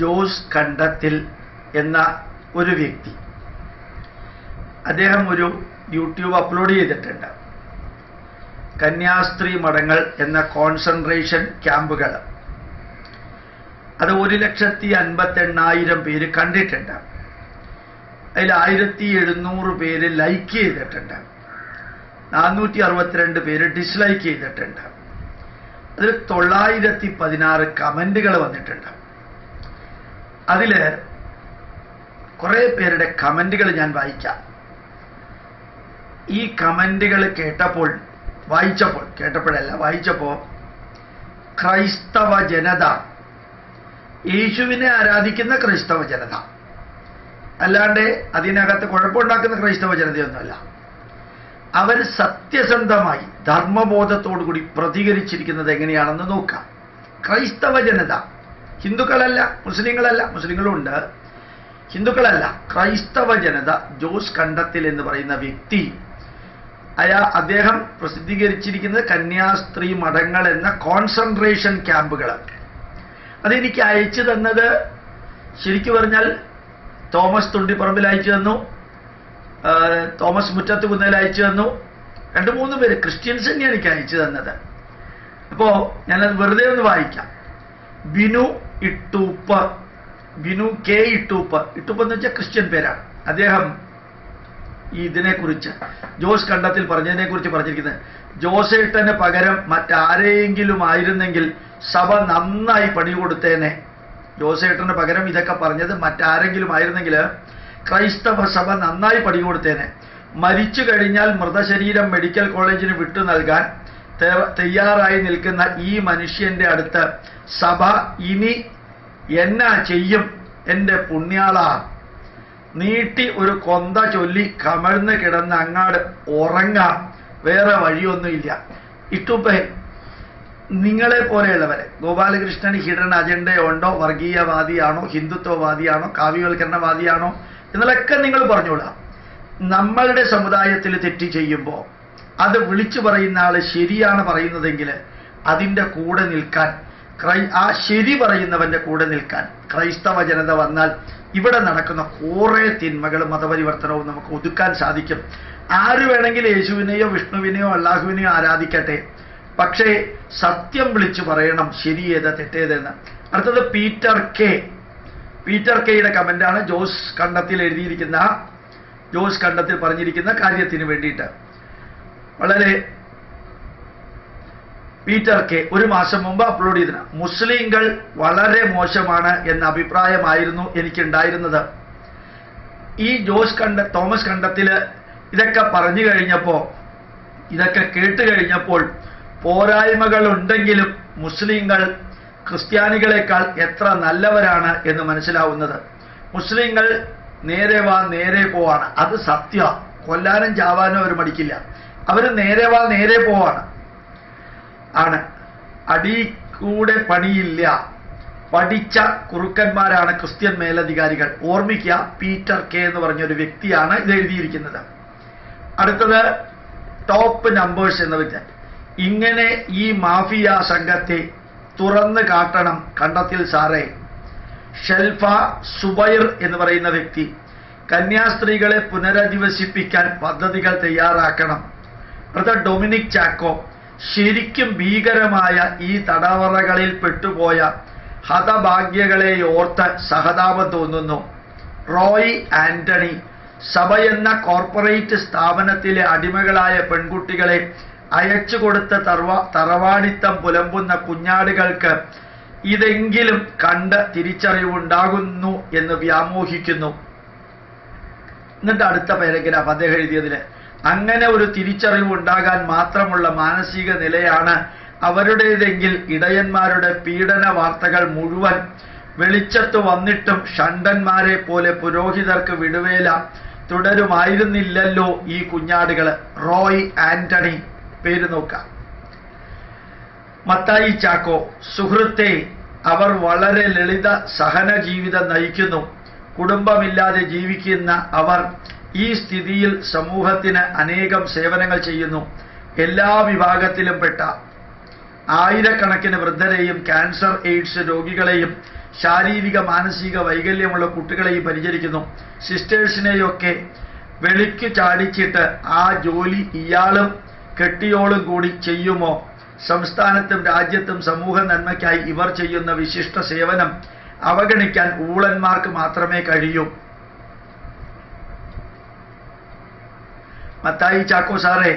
ജോസ് കണ്ടത്തിൽ എന്ന ഒരു വ്യക്തി. അദ്ദേഹം ഒരു യൂട്യൂബ് അപ്ലോഡ് ചെയ്തിട്ടുണ്ട്. കന്യാസ്ത്രീ മഠങ്ങൾ എന്ന കോൺസെൻട്രേഷൻ ക്യാമ്പുകൾ അത് ഒരു ലക്ഷത്തി അൻപത്തി എണ്ണായിരം പേര് കണ്ടിട്ടുണ്ട്. അതിൽ ആയിരത്തി എഴുന്നൂറ് പേര് ലൈക്ക് ചെയ്തിട്ടുണ്ട്. നാനൂറ്റി അറുപത്തിരണ്ട് പേര് ഡിസ്ലൈക്ക് ചെയ്തിട്ടുണ്ട്. അതിൽ തൊള്ളായിരത്തി പതിനാറ് കമന്റുകൾ വന്നിട്ടുണ്ട്. അതിൽ കുറെ പേരുടെ കമന്റുകൾ ഞാൻ വായിക്കാം. ഈ കമന്റുകൾ കേട്ടപ്പോൾ വായിച്ചപ്പോൾ കേട്ടപ്പോഴല്ല വായിച്ചപ്പോൾ ക്രൈസ്തവ ജനത യേശുവിനെ ആരാധിക്കുന്ന ക്രൈസ്തവ ജനത അല്ലാണ്ട് അതിനകത്ത് കുഴപ്പമുണ്ടാക്കുന്ന ക്രൈസ്തവ ജനതയൊന്നുമല്ല. അവർ സത്യസന്ധമായി ധർമ്മബോധത്തോടുകൂടി പ്രതികരിച്ചിരിക്കുന്നത് എങ്ങനെയാണെന്ന് നോക്കാം. ക്രൈസ്തവ ജനത ഹിന്ദുക്കളല്ല മുസ്ലിങ്ങളല്ല മുസ്ലിങ്ങളുണ്ട്. ഹിന്ദുക്കളല്ല ക്രൈസ്തവ ജനത ജോസ് കണ്ടത്തിൽ എന്ന് പറയുന്ന വ്യക്തി. അയാ അദ്ദേഹം പ്രസിദ്ധീകരിച്ചിരിക്കുന്നത് കന്യാസ്ത്രീ മഠങ്ങൾ എന്ന കോൺസെൻട്രേഷൻ ക്യാമ്പുകൾ അതെനിക്ക് അയച്ചു തന്നത് ശരിക്കു പറഞ്ഞാൽ തോമസ് തുണ്ടിപ്പറമ്പിൽ അയച്ചു തന്നു. തോമസ് മുറ്റത്ത് കുന്നേൽ അയച്ചു തന്നു. രണ്ട് മൂന്ന് പേര് ക്രിസ്ത്യൻസ് തന്നെയാണ് എനിക്ക് അയച്ചു തന്നത്. അപ്പോ ഞാനത് വെറുതെ ഒന്ന് വായിക്കാം. ബിനു ഇട്ടൂപ്പ്. ബിനു കെ ഇട്ടൂപ്പ. ഇട്ടൂപ്പ എന്ന് വെച്ചാൽ ക്രിസ്ത്യൻ പേരാണ്. അദ്ദേഹം ഇതിനെക്കുറിച്ച് ജോസ് കണ്ടത്തിൽ പറഞ്ഞതിനെ കുറിച്ച് പറഞ്ഞിരിക്കുന്നത്. ജോസേട്ടന് പകരം മറ്റാരെയെങ്കിലും ആയിരുന്നെങ്കിൽ സഭ നന്നായി പണി കൊടുത്തേനെ. ജോസേട്ടന് പകരം ഇതൊക്കെ പറഞ്ഞത് മറ്റാരെങ്കിലും ആയിരുന്നെങ്കിൽ ക്രൈസ്തവ സഭ നന്നായി പണി കൊടുത്തേനെ. മരിച്ചു കഴിഞ്ഞാൽ മൃതശരീരം മെഡിക്കൽ കോളേജിന് വിട്ടു നൽകാൻ തയ്യാറായി നിൽക്കുന്ന ഈ മനുഷ്യന്റെ അടുത്ത് സഭ ഇനി എന്നാ ചെയ്യും? എന്റെ പുണ്യാള നീട്ടി ഒരു കൊന്ത ചൊല്ലി കമഴ്ന്ന് കിടന്ന് അങ്ങാട് ഉറങ്ങാം. വേറെ വഴിയൊന്നുമില്ല. ഇട്ടുപ്പേ നിങ്ങളെ പോലെയുള്ളവരെ ഗോപാലകൃഷ്ണൻ ഹിഡൻ അജണ്ടയുണ്ടോ? വർഗീയവാദിയാണോ? ഹിന്ദുത്വവാദിയാണോ? കാവ്യവൽക്കരണവാദിയാണോ? എന്നുള്ളതൊക്കെ നിങ്ങൾ പറഞ്ഞോളാം നമ്മളുടെ സമുദായത്തിൽ തെറ്റ് ചെയ്യുമ്പോൾ അത് വിളിച്ചു പറയുന്ന ആൾ ശരിയാണ് പറയുന്നതെങ്കിൽ അതിന്റെ കൂടെ നിൽക്കാൻ ക്രൈ ആ ശരി പറയുന്നവന്റെ കൂടെ നിൽക്കാൻ. ക്രൈസ്തവ ജനത വന്നാൽ ഇവിടെ നടക്കുന്ന കുറേ തിന്മകളും മതപരിവർത്തനവും നമുക്ക് ഒതുക്കാൻ സാധിക്കും. ആര് വേണമെങ്കിൽ യേശുവിനെയോ വിഷ്ണുവിനെയോ അള്ളാഹുവിനെയോ ആരാധിക്കട്ടെ. പക്ഷേ സത്യം വിളിച്ചു പറയണം ശരിയേത് തെറ്റേതെന്ന്. അടുത്തത് പീറ്റർ കെ. പീറ്റർ കെയുടെ കമന്റാണ് ജോസ് കണ്ടത്തിൽ എഴുതിയിരിക്കുന്ന ജോസ് കണ്ടത്തിൽ പറഞ്ഞിരിക്കുന്ന കാര്യത്തിന് വേണ്ടിയിട്ട്. വളരെ പീറ്റർ കെ ഒരു മാസം മുമ്പ് അപ്ലോഡ് ചെയ്തിന് മുസ്ലിങ്ങൾ വളരെ മോശമാണ് എന്ന അഭിപ്രായമായിരുന്നു എനിക്കുണ്ടായിരുന്നത്. ഈ ജോസ് കണ്ട തോമസ് കണ്ടത്തിൽ ഇതൊക്കെ പറഞ്ഞു കഴിഞ്ഞപ്പോൾ ഇതൊക്കെ കേട്ട് കഴിഞ്ഞപ്പോൾ പോരായ്മകൾ ഉണ്ടെങ്കിലും മുസ്ലിങ്ങൾ ക്രിസ്ത്യാനികളെക്കാൾ എത്ര നല്ലവരാണ് എന്ന് മനസ്സിലാവുന്നത്. മുസ്ലിങ്ങൾ നേരെ വാ നേരെ പോവാണ്. അത് സത്യ. കൊല്ലാനും ചാവാനും അവർ മടിക്കില്ല. അവർ നേരെ വാ നേരെ പോവാണ്. ആണ്. അടി കൂടെ പണിയില്ല. പഠിച്ച കുറുക്കന്മാരാണ് ക്രിസ്ത്യൻ മേലധികാരികൾ. ഓർമ്മിക്കുക പീറ്റർ കെ എന്ന് പറഞ്ഞ ഒരു വ്യക്തിയാണ് ഇത് എഴുതിയിരിക്കുന്നത്. അടുത്തത് ടോപ്പ് നമ്പേഴ്സ് എന്ന് വെച്ചാൽ ഇങ്ങനെ ഈ മാഫിയ സംഘത്തെ തുറന്ന് കാട്ടണം കണ്ടത്തിൽ സാറേ. ഷെൽഫ സുബൈർ എന്ന് പറയുന്ന വ്യക്തി കന്യാസ്ത്രീകളെ പുനരധിവസിപ്പിക്കാൻ പദ്ധതികൾ തയ്യാറാക്കണം. അടുത്ത ഡൊമിനിക് ചാക്കോ ശരിക്കും ഭീകരമായ ഈ തടവറകളിൽ പെട്ടുപോയ ഹതഭാഗ്യകളെ ഓർത്ത് സഹതാപം തോന്നുന്നു. റോയ് ആന്റണി സഭ എന്ന കോർപ്പറേറ്റ് സ്ഥാപനത്തിലെ അടിമകളായ പെൺകുട്ടികളെ അയച്ചു കൊടുത്ത തറവ തറവാടിത്തം പുലമ്പുന്ന കുഞ്ഞാടുകൾക്ക് ഇതെങ്കിലും കണ്ട് തിരിച്ചറിവുണ്ടാകുന്നു എന്ന് വ്യാമോഹിക്കുന്നു. എന്നിട്ട് അടുത്ത പാരഗ്രാഫ് അദ്ദേഹം എഴുതിയതിൽ അങ്ങനെ ഒരു തിരിച്ചറിവ് ഉണ്ടാകാൻ മാത്രമുള്ള മാനസിക നിലയാണ് അവരുടേതെങ്കിൽ ഇടയന്മാരുടെ പീഡന വാർത്തകൾ മുഴുവൻ വെളിച്ചത്ത് വന്നിട്ടും ഷണ്ടന്മാരെ പോലെ പുരോഹിതർക്ക് വിടുവേല തുടരുമായിരുന്നില്ലല്ലോ ഈ കുഞ്ഞാടുകൾ റോയ് ആന്റണി. പേര് നോക്കാം. മത്തായി ചാക്കോ സുഹൃത്തെ അവർ വളരെ ലളിത സഹന ജീവിതം നയിക്കുന്നു. കുടുംബമില്ലാതെ ജീവിക്കുന്ന അവർ ഈ സ്ഥിതിയിൽ സമൂഹത്തിന് അനേകം സേവനങ്ങൾ ചെയ്യുന്നു. എല്ലാ വിഭാഗത്തിലും പെട്ട ആയിരക്കണക്കിന് വൃദ്ധരെയും ക്യാൻസർ എയ്ഡ്സ് രോഗികളെയും ശാരീരിക മാനസിക വൈകല്യമുള്ള കുട്ടികളെയും പരിചരിക്കുന്നു. സിസ്റ്റേഴ്സിനെയൊക്കെ വെളിക്ക് ചാടിച്ചിട്ട് ആ ജോലി ഇയാളും കെട്ടിയോളും കൂടി ചെയ്യുമോ? സംസ്ഥാനത്തും രാജ്യത്തും സമൂഹ നന്മയ്ക്കായി ഇവർ ചെയ്യുന്ന വിശിഷ്ട സേവനം അവഗണിക്കാൻ ഊളന്മാർക്ക് മാത്രമേ കഴിയൂ. മത്തായി ചാക്കോ സാറേ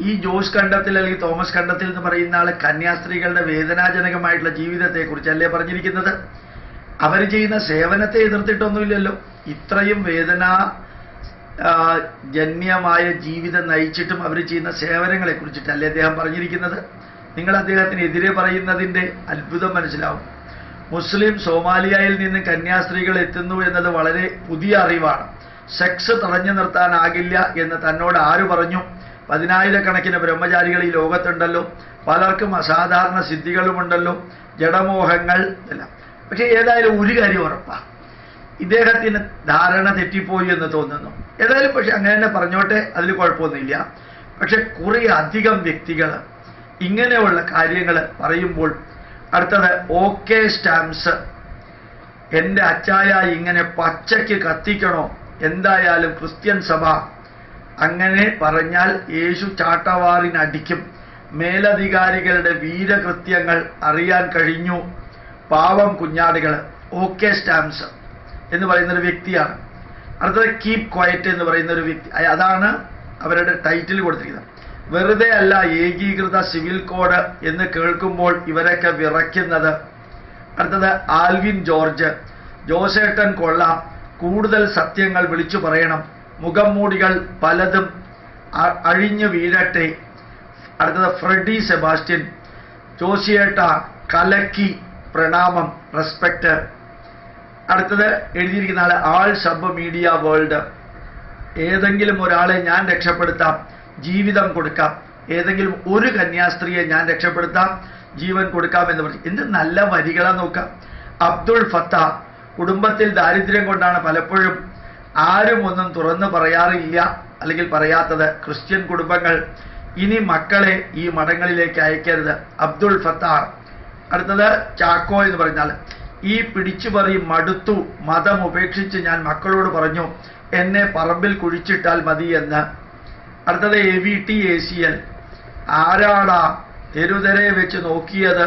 ഈ ജോസ് കണ്ടത്തിൽ അല്ലെങ്കിൽ തോമസ് കണ്ടത്തിൽ എന്ന് പറയുന്ന ആൾ കന്യാസ്ത്രീകളുടെ വേദനാജനകമായിട്ടുള്ള ജീവിതത്തെക്കുറിച്ച് അല്ലേ പറഞ്ഞിരിക്കുന്നത്? അവർ ചെയ്യുന്ന സേവനത്തെ എതിർത്തിട്ടൊന്നുമില്ലല്ലോ. ഇത്രയും വേദന ജന്യമായ ജീവിതം നയിച്ചിട്ടും അവർ ചെയ്യുന്ന സേവനങ്ങളെ കുറിച്ചിട്ടല്ലേ അദ്ദേഹം പറഞ്ഞിരിക്കുന്നത്? നിങ്ങൾ അദ്ദേഹത്തിനെതിരെ പറയുന്നതിന്റെ അത്ഭുതം മനസ്സിലാവും. മുസ്ലിം സോമാലിയയിൽ നിന്ന് കന്യാസ്ത്രീകൾ എത്തുന്നു എന്നത് വളരെ പുതിയ അറിവാണ്. സെക്സ് തടഞ്ഞു നിർത്താനാകില്ല എന്ന് തന്നോട് ആര് പറഞ്ഞു? പതിനായിരക്കണക്കിന് ബ്രഹ്മചാരികൾ ഈ ലോകത്തുണ്ടല്ലോ. പലർക്കും അസാധാരണ സിദ്ധികളുമുണ്ടല്ലോ. ജഡമോഹങ്ങൾ എല്ലാം. പക്ഷേ ഏതായാലും ഒരു കാര്യം ഉറപ്പാ. ഇദ്ദേഹത്തിന് ധാരണ തെറ്റിപ്പോയി എന്ന് തോന്നുന്നു. ഏതായാലും പക്ഷെ അങ്ങനെ തന്നെ പറഞ്ഞോട്ടെ അതിൽ കുഴപ്പമൊന്നുമില്ല. പക്ഷെ കുറേ അധികം വ്യക്തികൾ ഇങ്ങനെയുള്ള കാര്യങ്ങൾ പറയുമ്പോൾ അടുത്തത് ഓക്കെ സ്റ്റാമ്പ്സ് എന്റെ അച്ചായ ഇങ്ങനെ പച്ചയ്ക്ക് കത്തിക്കണോ? എന്തായാലും ക്രിസ്ത്യൻ സഭ അങ്ങനെ പറഞ്ഞാൽ യേശു ചാട്ടവാറിനടിക്കും. മേലധികാരികളുടെ വീരകൃത്യങ്ങൾ അറിയാൻ കഴിഞ്ഞു. പാവം കുഞ്ഞാടുകൾ ഓക്കെ സ്റ്റാംസ് എന്ന് പറയുന്ന ഒരു വ്യക്തിയാണ്. അടുത്തത് കീപ് ക്വയറ്റ് എന്ന് പറയുന്ന ഒരു വ്യക്തി അതാണ് അവരുടെ ടൈറ്റിൽ കൊടുത്തിരിക്കുന്നത്. വെറുതെ അല്ല ഏകീകൃത സിവിൽ കോഡ് എന്ന് കേൾക്കുമ്പോൾ ഇവരൊക്കെ വിറയ്ക്കുന്നത്. അടുത്തത് ആൽവിൻ ജോർജ് ജോസേട്ടൻ കൊള്ളാം കൂടുതൽ സത്യങ്ങൾ വിളിച്ചു പറയണം. മുഖംമൂടികൾ പലതും അ- അഴിഞ്ഞു വീഴട്ടെ. അടുത്തത് ഫ്രെഡി സെബാസ്റ്റ്യൻ. ജോസിയേട്ട കലക്കി പ്രണാമം റെസ്പെക്ട്. അടുത്തത് എഴുതിയിരിക്കുന്ന ആൾ ആൾ സബ് മീഡിയ വേൾഡ്. ഏതെങ്കിലും ഒരാളെ ഞാൻ രക്ഷപ്പെടുത്താം ജീവിതം കൊടുക്കാം. ഏതെങ്കിലും ഒരു കന്യാസ്ത്രീയെ ഞാൻ രക്ഷപ്പെടുത്താം ജീവൻ കൊടുക്കാം എന്ന് പറഞ്ഞു. എന്ത് നല്ല വരികളാ നോക്കാം. അബ്ദുൾ ഫത്ത കുടുംബത്തിൽ ദാരിദ്ര്യം കൊണ്ടാണ് പലപ്പോഴും ആരും ഒന്നും തുറന്നു പറയാറില്ല അല്ലെങ്കിൽ പറയാത്തത് ക്രിസ്ത്യൻ കുടുംബങ്ങൾ ഇനി മക്കളെ ഈ മഠങ്ങളിലേക്ക് അയക്കരുത്. അബ്ദുൾ ഫത്താർ. അടുത്തത് ചാക്കോ എന്ന് പറഞ്ഞാൽ ഈ പിടിച്ചുപറി മടുത്തു മതം ഉപേക്ഷിച്ച് ഞാൻ മക്കളോട് പറഞ്ഞു എന്നെ പറമ്പിൽ കുഴിച്ചിട്ടാൽ മതി എന്ന്. അടുത്തത് A V T A C L ആരാടാ തെരുതരെ വെച്ച് നോക്കിയത്?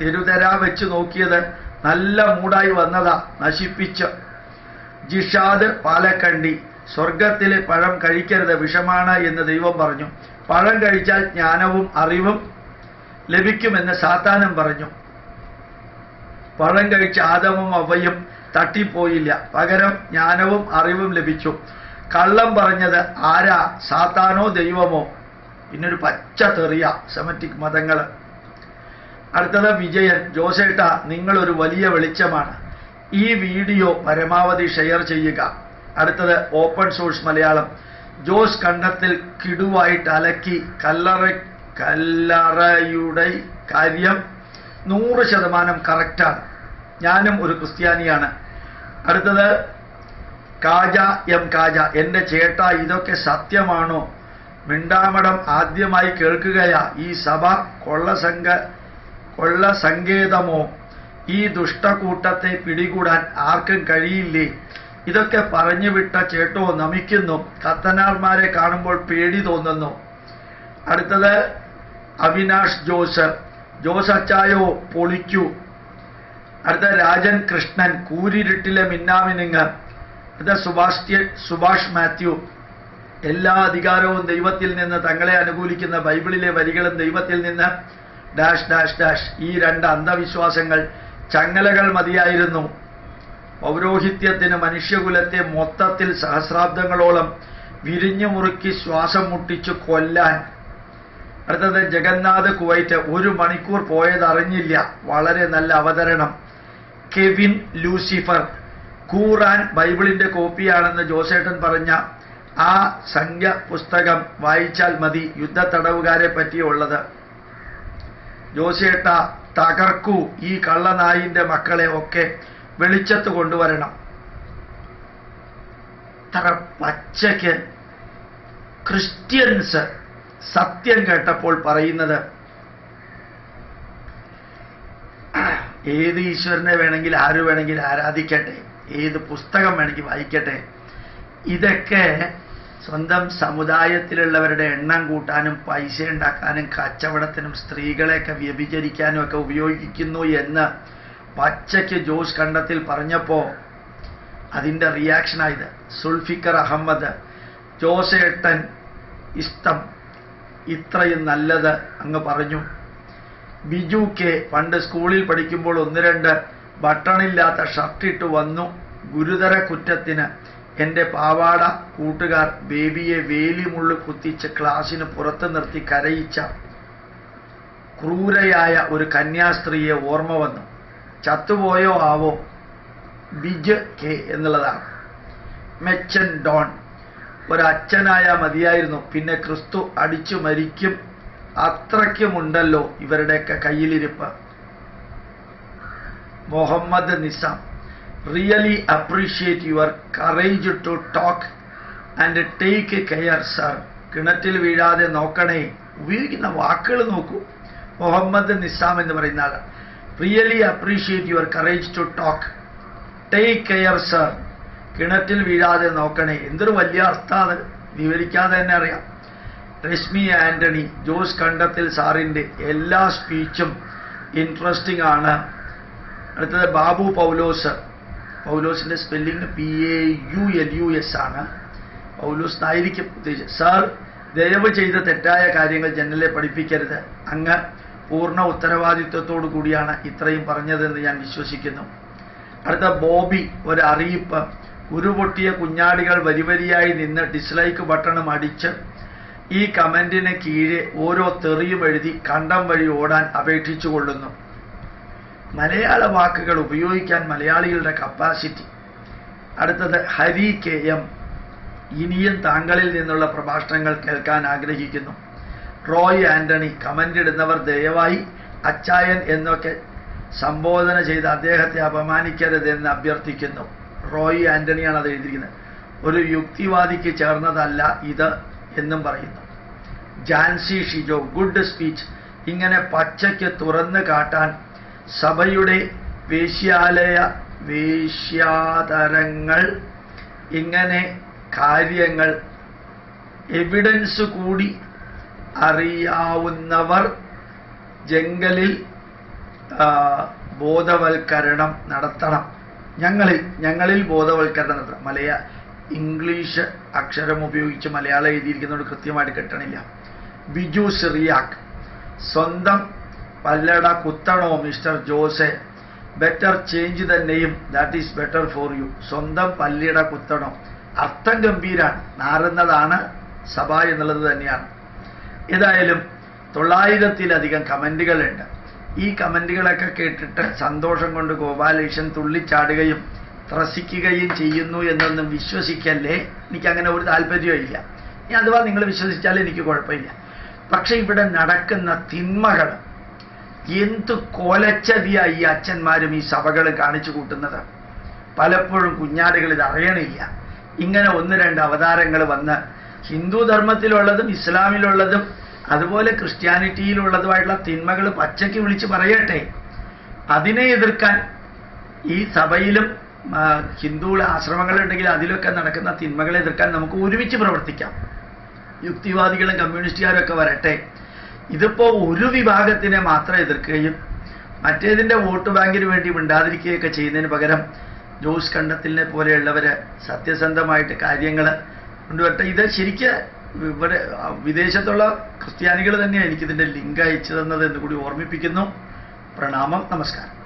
തെരുതര വെച്ച് നോക്കിയത്? നല്ല മൂടായി വന്നതാ നശിപ്പിച്ച്. ജിഷാദ് പാലക്കണ്ടി സ്വർഗത്തിലെ പഴം കഴിക്കരുത് വിഷമാണ് എന്ന് ദൈവം പറഞ്ഞു. പഴം കഴിച്ചാൽ ജ്ഞാനവും അറിവും ലഭിക്കുമെന്ന് സാത്താനം പറഞ്ഞു. പഴം കഴിച്ച ആദമും അവയും തട്ടിപ്പോയില്ല. പകരം ജ്ഞാനവും അറിവും ലഭിച്ചു. കള്ളം പറഞ്ഞത് ആരാ? സാത്താനോ ദൈവമോ? പിന്നൊരു പച്ച തെറിയ സെമറ്റിക് മതങ്ങൾ അടുത്തത് വിജയൻ. ജോസേട്ട നിങ്ങളൊരു വലിയ വെളിച്ചമാണ്. ഈ വീഡിയോ പരമാവധി ഷെയർ ചെയ്യുക. അടുത്തത് ഓപ്പൺ സോഴ്സ് മലയാളം. ജോസ് കണ്ടത്തിൽ കിടുവായിട്ട് അലക്കി കല്ലറ കല്ലറയുടെ കാര്യം നൂറ് ശതമാനം കറക്റ്റാണ്. ഞാനും ഒരു ക്രിസ്ത്യാനിയാണ്. അടുത്തത് കാജ എം കാജ. എന്റെ ചേട്ട ഇതൊക്കെ സത്യമാണോ? മിണ്ടാമടം ആദ്യമായി കേൾക്കുകയാ. ഈ സഭ കൊള്ളസംഘ കൊള്ള സങ്കേതമോ? ഈ ദുഷ്ടക്കൂട്ടത്തെ പിടികൂടാൻ ആർക്കും കഴിയില്ലേ? ഇതൊക്കെ പറഞ്ഞു വിട്ട ചേട്ടോ നമിക്കുന്നു. കത്തനാർമാരെ കാണുമ്പോൾ പേടി തോന്നുന്നു. അടുത്തത് അവിനാഷ് ജോസ് ജോസ് അച്ചായോ പൊളിക്കൂ. അടുത്ത രാജൻ കൃഷ്ണൻ കൂരിരുട്ടിലെ മിന്നാമിനുങ്ങ്. അടുത്ത സുഭാഷ് സുഭാഷ് മാത്യു. എല്ലാ അധികാരവും ദൈവത്തിൽ നിന്ന് തങ്ങളെ അനുകൂലിക്കുന്ന ബൈബിളിലെ വരികളും ദൈവത്തിൽ നിന്ന് ഡാഷ് ഡാഷ് ഡാഷ്. ഈ രണ്ട് അന്ധവിശ്വാസങ്ങൾ ചങ്ങലകൾ മതിയായിരുന്നു. പൗരോഹിത്യത്തിന് മനുഷ്യകുലത്തെ മൊത്തത്തിൽ സഹസ്രാബ്ദങ്ങളോളം വിരിഞ്ഞു മുറുക്കി ശ്വാസം മുട്ടിച്ചു കൊല്ലാൻ. അടുത്തത് ജഗന്നാഥ് കുവൈറ്റ് ഒരു മണിക്കൂർ പോയതറിഞ്ഞില്ല. വളരെ നല്ല അവതരണം. Kevin Lucifer. ഖൂറാൻ ബൈബിളിന്റെ കോപ്പിയാണെന്ന് ജോസേട്ടൻ പറഞ്ഞ ആ സംഖ്യ പുസ്തകം വായിച്ചാൽ മതി. യുദ്ധ തടവുകാരെ പറ്റിയുള്ളത്. ജോസേട്ട തകർക്കൂ ഈ കള്ളനായിന്റെ മക്കളെ ഒക്കെ വെളിച്ചത്ത് കൊണ്ടുവരണം. ഇത്ര പച്ചയ്ക്ക് ക്രിസ്ത്യൻസ് സത്യം കേട്ടപ്പോൾ പറയുന്നത് ഏത് ഈശ്വരനെ വേണമെങ്കിൽ ആര് വേണമെങ്കിൽ ആരാധിക്കട്ടെ ഏത് പുസ്തകം വേണമെങ്കിൽ വായിക്കട്ടെ ഇതൊക്കെ സ്വന്തം സമുദായത്തിലുള്ളവരുടെ എണ്ണം കൂട്ടാനും പൈസ ഉണ്ടാക്കാനും കച്ചവടത്തിനും സ്ത്രീകളെയൊക്കെ വ്യഭിചരിക്കാനും ഒക്കെ ഉപയോഗിക്കുന്നു എന്ന് പച്ചയ്ക്ക് ജോസ് കണ്ടത്തിൽ പറഞ്ഞപ്പോൾ അതിന്റെ റിയാക്ഷനായത് സുൽഫിക്കർ അഹമ്മദ് ജോസേട്ടൻ ഇഷ്ടം ഇത്രയും നല്ലത് അങ്ങ് പറഞ്ഞു. ബിജു കെ പണ്ട് സ്കൂളിൽ പഠിക്കുമ്പോൾ ഒന്ന് രണ്ട് ബട്ടണില്ലാത്ത ഷർട്ടിട്ട് വന്നു. ഗുരുതര കുറ്റത്തിന് എന്റെ പാവാട കൂട്ടുകാർ ബേബിയെ വേലിമുള്ളു കുത്തിച്ച് ക്ലാസ്സിന് പുറത്ത് നിർത്തി കരയിച്ച ക്രൂരയായ ഒരു കന്യാസ്ത്രീയെ ഓർമ്മ വന്നു. ചത്തുപോയോ ആവോ? ബിജ് കെ എന്നുള്ളതാണ്. മെച്ചൻ ഡോൺ. ഒരച്ഛനായ മതിയായിരുന്നു. പിന്നെ ക്രിസ്തു അടിച്ചു മരിക്കും. അത്രയ്ക്കുമുണ്ടല്ലോ ഇവരുടെയൊക്കെ കയ്യിലിരിപ്പ്. Muhammad Nizam. Really appreciate your courage to talk and take care sir കിണറ്റിൽ വീഴാതെ നോക്കണേ. ഉപയോഗിക്കുന്ന വാക്കുകൾ നോക്കൂ. മുഹമ്മദ് നിസാം എന്ന് പറയുന്ന ആളാണ് really appreciate your courage to talk take care sir കിണറ്റിൽ വീഴാതെ നോക്കണേ. എന്തൊരു വലിയ അർത്ഥം വിവരിക്കാതെ തന്നെ അറിയാം. രശ്മി ആന്റണി ജോസ് കണ്ടത്തിൽ സാറിന്റെ എല്ലാ സ്പീച്ചും ഇൻട്രസ്റ്റിംഗ് ആണ്. അടുത്തത് ബാബു പൗലോസ് പൗലോസിന്റെ spelling P A U L U S ആണ്. പൗലോസ് എന്നായിരിക്കും സാർ ദയവ് ചെയ്ത തെറ്റായ കാര്യങ്ങൾ ജനലെ പഠിപ്പിക്കരുത്. അങ്ങ് പൂർണ ഉത്തരവാദിത്വത്തോടു കൂടിയാണ് ഇത്രയും പറഞ്ഞതെന്ന് ഞാൻ വിശ്വസിക്കുന്നു. അടുത്ത ബോബി ഒരു അറിയിപ്പ് ഉരുപൊട്ടിയ കുഞ്ഞാടികൾ വരിവരിയായി നിന്ന് ഡിസ്ലൈക്ക് ബട്ടണും അടിച്ച് ഈ കമന്റിന് കീഴെ ഓരോ തെറിയും എഴുതി കണ്ടം വഴി ഓടാൻ അപേക്ഷിച്ചു കൊള്ളുന്നു മലയാള വാക്കുകൾ ഉപയോഗിക്കാൻ മലയാളികളുടെ കപ്പാസിറ്റി അടുത്തത് ഹരി കെ എം. ഇനിയും താങ്കളിൽ നിന്നുള്ള പ്രഭാഷണങ്ങൾ കേൾക്കാൻ ആഗ്രഹിക്കുന്നു. റോയ് ആന്റണി കമന്റ് ഇടുന്നവർ ദയവായി അച്ചായൻ എന്നൊക്കെ സംബോധന ചെയ്ത് അദ്ദേഹത്തെ അപമാനിക്കരുതെന്ന് അഭ്യർത്ഥിക്കുന്നു. റോയ് ആന്റണിയാണ് അത് എഴുതിയിരിക്കുന്നത്. ഒരു യുക്തിവാദിക്ക് ചേർന്നതല്ല ഇത് എന്നും പറയുന്നു. ജാൻസി ഷിജോ ഗുഡ് സ്പീച്ച് ഇങ്ങനെ പച്ചയ്ക്ക് തുറന്നു കാട്ടാൻ സഭയുടെ വേശ്യാലയ വേശ്യാതരങ്ങൾ ഇങ്ങനെ കാര്യങ്ങൾ എവിഡൻസ് കൂടി അറിയാവുന്നവർ ജംഗലിൽ ബോധവൽക്കരണം നടത്തണം. ഞങ്ങളിൽ ഞങ്ങളിൽ ബോധവൽക്കരണം നടത്തണം. മലയാ ഇംഗ്ലീഷ് അക്ഷരം ഉപയോഗിച്ച് മലയാളം എഴുതിയിരിക്കുന്നതുകൊണ്ട് കൃത്യമായിട്ട് കിട്ടണില്ല. ബിജു സിറിയാക്ക് സ്വന്തം പല്ലട കുത്തണോ mister Jose? Better change the that is better for you സ്വന്തം പല്ലിട കുത്തണോ. അർത്ഥം ഗംഭീരാണ്. നാറുന്നതാണ് സഭ എന്നുള്ളത് തന്നെയാണ്. ഏതായാലും തൊള്ളായിരത്തിലധികം കമന്റുകളുണ്ട്. ഈ കമന്റുകളൊക്കെ കേട്ടിട്ട് സന്തോഷം കൊണ്ട് ഗോപാലകൃഷ്ണൻ തുള്ളിച്ചാടുകയും ത്രസിക്കുകയും ചെയ്യുന്നു എന്നൊന്നും വിശ്വസിക്കല്ലേ? എനിക്ക് അങ്ങനെ ഒരു താല്പര്യമില്ല ഇനി അഥവാ നിങ്ങൾ വിശ്വസിച്ചാൽ എനിക്ക് കുഴപ്പമില്ല. പക്ഷേ ഇവിടെ നടക്കുന്ന തിന്മകൾ എന്തു കൊലച്ചതിയാ ഈ അച്ഛന്മാരും ഈ സഭകളും കാണിച്ചു കൂട്ടുന്നത്? പലപ്പോഴും കുഞ്ഞാടുകൾ ഇത് അറിയണില്ല. ഇങ്ങനെ ഒന്ന് രണ്ട് അവതാരങ്ങൾ വന്ന് ഹിന്ദു ധർമ്മത്തിലുള്ളതും ഇസ്ലാമിലുള്ളതും അതുപോലെ ക്രിസ്ത്യാനിറ്റിയിലുള്ളതുമായിട്ടുള്ള തിന്മകൾ പച്ചയ്ക്ക് വിളിച്ച് പറയട്ടെ. അതിനെ എതിർക്കാൻ ഈ സഭയിലും ഹിന്ദുവിലെ ഹിന്ദു ആശ്രമങ്ങളുണ്ടെങ്കിൽ അതിലൊക്കെ നടക്കുന്ന തിന്മകളെ എതിർക്കാൻ നമുക്ക് ഒരുമിച്ച് പ്രവർത്തിക്കാം. യുക്തിവാദികളും കമ്മ്യൂണിസ്റ്റുകാരും ഒക്കെ വരട്ടെ. ഇതിപ്പോ ഒരു വിഭാഗത്തിനെ മാത്രം എതിർക്കുകയും മറ്റേതിന്റെ വോട്ട് ബാങ്കിന് വേണ്ടി മിണ്ടാതിരിക്കുകയൊക്കെ ചെയ്യുന്നതിന് പകരം ജോസ് കണ്ടത്തിലിനെ പോലെയുള്ളവര് സത്യസന്ധമായിട്ട് കാര്യങ്ങൾ കൊണ്ടുവരട്ടെ. ഇത് ശരിക്ക് ഇവിടെ വിദേശത്തുള്ള ക്രിസ്ത്യാനികൾ തന്നെയാണ് എനിക്കിതിന്റെ ലിങ്ക് അയച്ചു തന്നത് എന്ന് കൂടി ഓർമ്മിപ്പിക്കുന്നു. പ്രണാമം നമസ്കാരം.